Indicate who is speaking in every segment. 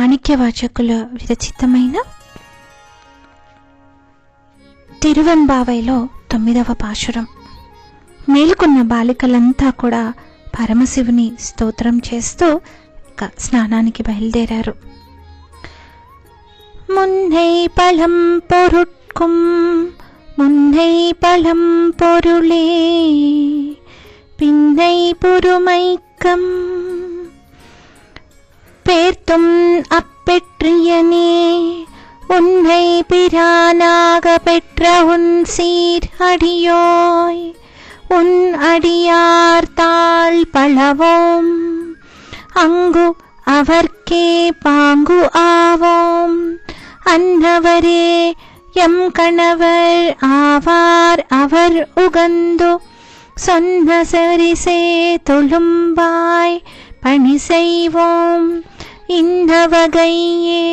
Speaker 1: మాణిక్యవాచకుల విరచితమైన తిరువెంబావైలో తొమ్మిదవ పాశురం మేలుకున్న బాలికలంతా కూడా పరమశివుని స్తోత్రం చేస్తూ ఇక స్నానానికి బయలుదేరారు முன்னை பழம் பொருட்கும் முன்னை பழம் பொருளே பின்னை பொறுமைக்கம் பேர்த்தும் அப்பெற்றியனே உன்னை பிரானாக பெற்ற உன் சீர் அடியோய். உன் அடியார் தாழ் பழவோம் அங்கு அவர்க்கே பாங்கு ஆவோம். அன்னவரே எம் கணவர் ஆவார் அவர் உகந்து சொன்ன சரிசே தொழும்பாய் பணி செய்வோம். இந்த வகையே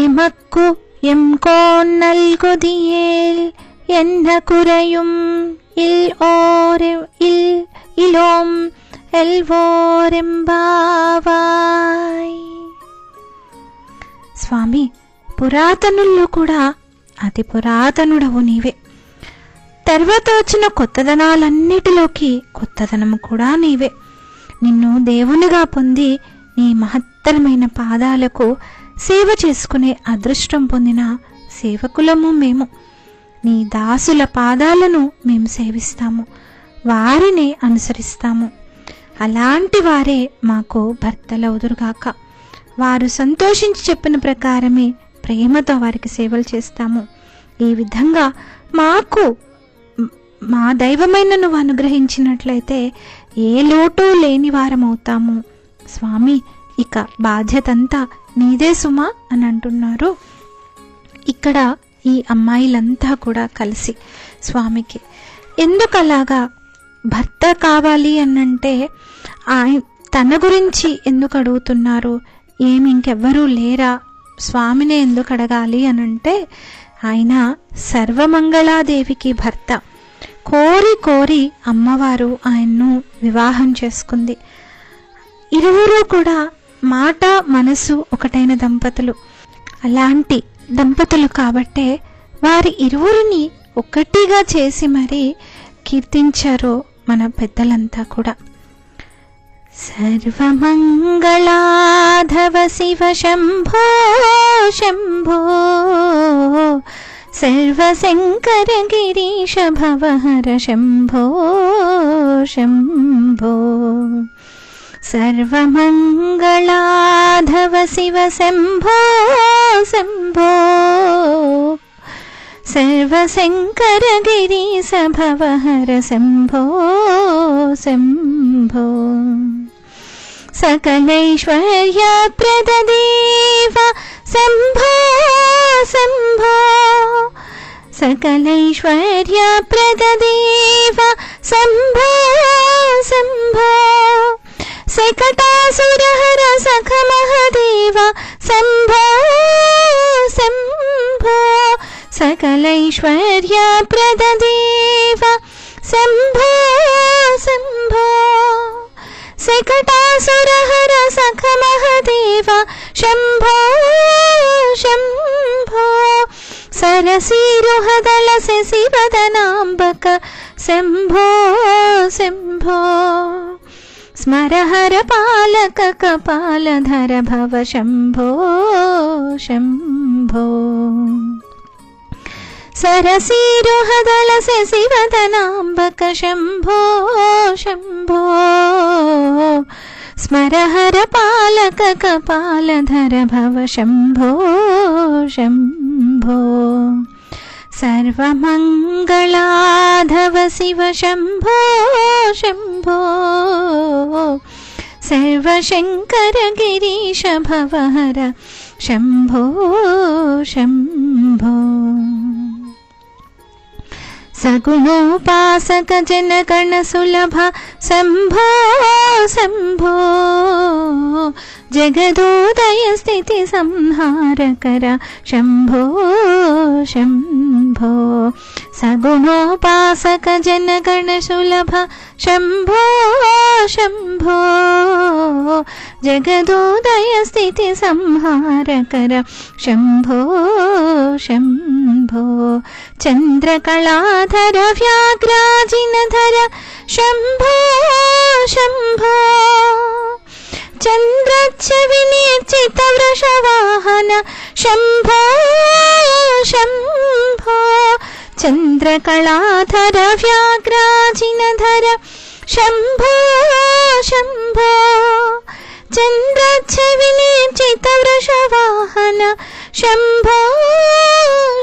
Speaker 1: எமக்கு எம் கோன் நல்குதியேல் என்ன குறையும் இல் ஓர் இல் இலோம் ఎల్వోరెంబావాయ్ స్వామి పురాతనుల్లో కూడా అతి పురాతనుడవు నీవే తర్వాత వచ్చిన కొత్తదనాలన్నిటిలోకి కొత్తదనము కూడా నీవే. నిన్ను దేవునిగా పొంది నీ మహత్తరమైన పాదాలకు సేవ చేసుకునే అదృష్టం పొందిన సేవకులము మేము. నీ దాసుల పాదాలను మేము సేవిస్తాము వారిని అనుసరిస్తాము. అలాంటి వారే మాకు భర్తలవుదురుగాక. వారు సంతోషించి చెప్పిన ప్రకారమే ప్రేమతో వారికి సేవలు చేస్తాము. ఈ విధంగా మాకు మా దైవమైన నువ్వు అనుగ్రహించినట్లయితే ఏ లోటు లేని వారమవుతాము. స్వామి ఇక బాధ్యత అంతా నీదే సుమా అని అంటున్నారు. ఇక్కడ ఈ అమ్మాయిలంతా కూడా కలిసి స్వామికి ఎందుకు అలాగా భర్త కావాలి అనంటే ఆయన తన గురించి ఎందుకు అడుగుతున్నారు? ఏమి ఇంకెవ్వరూ లేరా? స్వామినే ఎందుకు అడగాలి అనంటే ఆయన సర్వమంగళాదేవికి భర్త. కోరి కోరి అమ్మవారు ఆయన్ను వివాహం చేసుకుంది. ఇరువురు కూడా మాట మనసు ఒకటైన దంపతులు. అలాంటి దంపతులు కాబట్టే వారి ఇరువురిని ఒకటిగా చేసి మరీ కీర్తించారు మన పెద్దలంతా కూడా. సర్వమంగళాధవ శివ శంభో శంభో सर्वशङ्करगिरीश भव शम्भो शम्भो सर्वमङ्गलाधव शिव शम्भो शम्भो सर्वशङ्करगिरिशभवहर शम्भो शम्भो सकलैश्वर्यप्रददेव शम्भो शम्भो। सकलैश्वर्यप्रददेव शम्भो शम्भो। सकटासुरहर सखमहदेव शम्भो शम्भो। सकलैश्वर्य ಸರಸೀರುಹದಳ ಶಶಿವದನಾಂಬಕ ಶಂಭೋ ಶಂಭೋ स्मरहर पालक कपालधर भव शम्भो शम्भो सरसीरोहदल शिवदनाम्बक शम्भो शम्भो स्मरहर पालक कपालधर भव शम्भो शम्भो शम्भो। सर्वमङ्गलाधव शिव शम्भो शम्भो। सर्वशङ्करगिरीश भवहर शम्भो शम्भो। सगुणोपासकजनकर्णसुलभ शम्भो शम्भो। जगदोदयस्थिति संहारकर शम्भो शम्भो। सगुणोपासकजनकणसुलभ शम्भो शम्भो। जगदोदय स्थिति संहारकर शम्भो। शम् चन्द्रकलाधर व्याघ्राजिनधर शम्भो शम्भो। चन्द्रच्च विनिर्चितवृषवाहन शम्भो शम्भो। चन्द्रकलाधर व्याघ्राजिनधर शम्भो शम्भो। चन्द्रच्छ विनिर्चितवृषवाहन शम्भो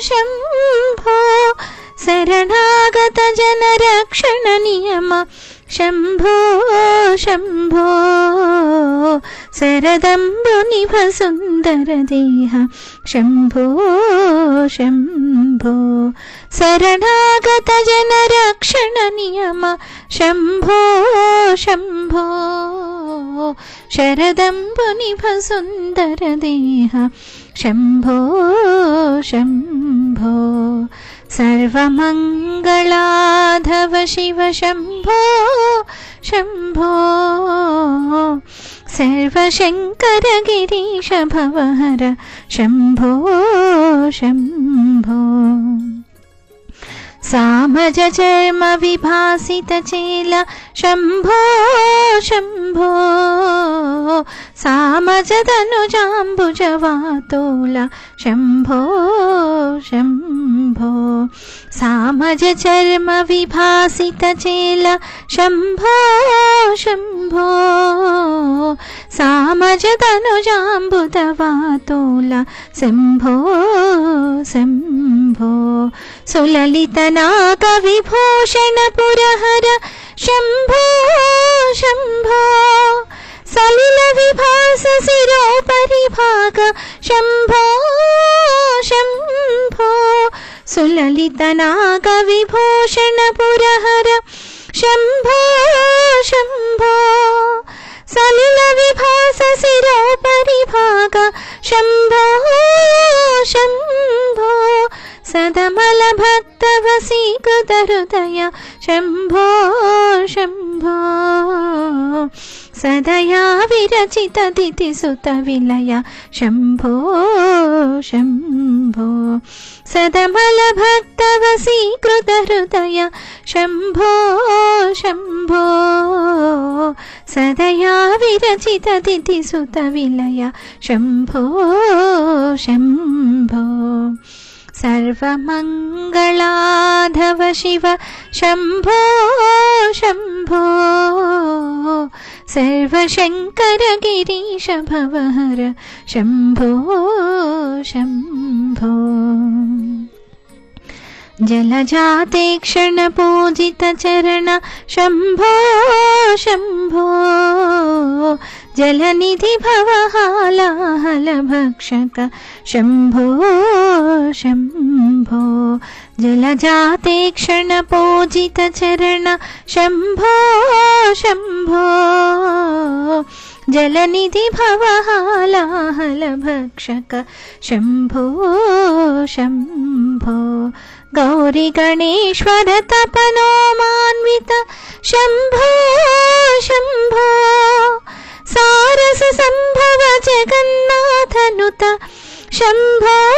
Speaker 1: शम्भो। शरणागतजनरक्षणनियम। शम्भो शम्भो। शरदम्बुनिभसुन्दरदेह। शम्भो शम्भो। शरणागतजनरक्षणनियम। शम्भो शम्भो। शरदम्बुनिभसुन्दरदेह। शम्भो शम्भो सर्वमङ्गलाधव शिव शम्भो। शम्भो। सर्वशङ्करगिरीश भवहर। शम्भो शम्भो सामज चर्म शम्भो शम्भो सामजदनुजाम्बुजवातोल। शम्भो शम्भो सामज चर्म शम्भो शम्भो सामजदनुजाम्बुदवातोल शम्भो शम्भो सुललितनागविभूषणपुरहर शम्भो शम्भो सलिलविभास शिरोपरिभाग शम्भो शम्भो सुललितनागविभूषणपुरहर विरचितदितिसुतविलय शम्भो शम्भो। सदमलभक्तवसीकृतहृदय शम्भो शम्भो। सदया विरचितदितिसुतविलय शम्भो शम्भो। सर्वमङ्गलाधव शिव। शम्भो शम्भो सर्वशङ्करगिरीश भवहर शम्भो शम्भो। जलजाते क्षणपूजितचरण शम्भो शम्भो जलनिधि भवहालाहलभक्षक शम्भो शम्भो। जलजाते क्षणपूजितचरण। शम्भो शम्भो। जलनिधि भवहालाहलभक्षक शम्भो शम्भो। गौरि गणेश्वर तपनो मान्वित शम्भो शम्भो सारस सम्भव जगन्नाथनुत शम्भो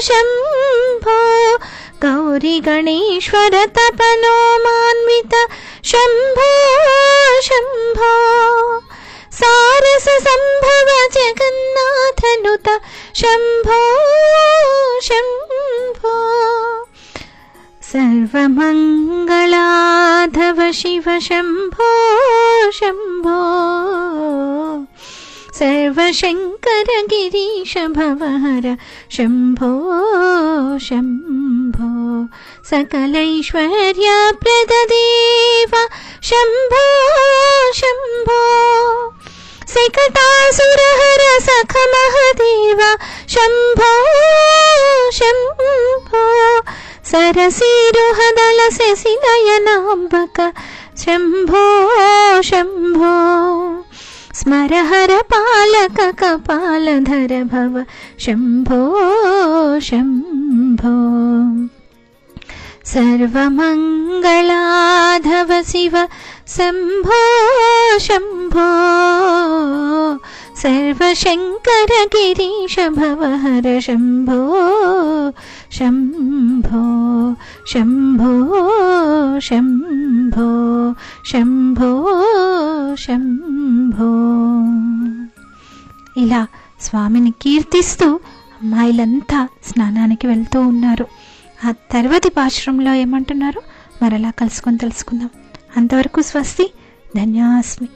Speaker 1: शम्भो। गौरि गणेश्वर तपनो मान्वित शम्भो शम्भो। सारस सम्भव जगन्नाथनुत शम्भो शम्भो। सर्वमङ्गलाधव शिव शम्भो शम्भो सर्वशङ्करगिरीश भवहर शम्भो शम्भो सकलैश्वर्यप्रददेव शम्भो शम्भो सिकटासुरहर सखमहदेव शम्भो शम्भो सरसीरुहदलशशिनयनाम्बक शम्भो शम्भो स्मरहर पालक कपालधर भव। शम्भो शम्भो। सर्वमङ्गलाधव शिव। शम्भो शम्भो। सर्वशङ्करगिरीश भवहर शम्भो शम्भो। शम्भो शम्भो। शम्भो శంభో. ఇలా స్వామిని కీర్తిస్తూ అమ్మాయిలంతా స్నానానికి వెళ్తూ ఉన్నారు. ఆ తర్వాతి పాశ్రంలో ఏమంటున్నారు మరలా కలుసుకొని తెలుసుకుందాం. అంతవరకు స్వస్తి ధన్యాస్మి.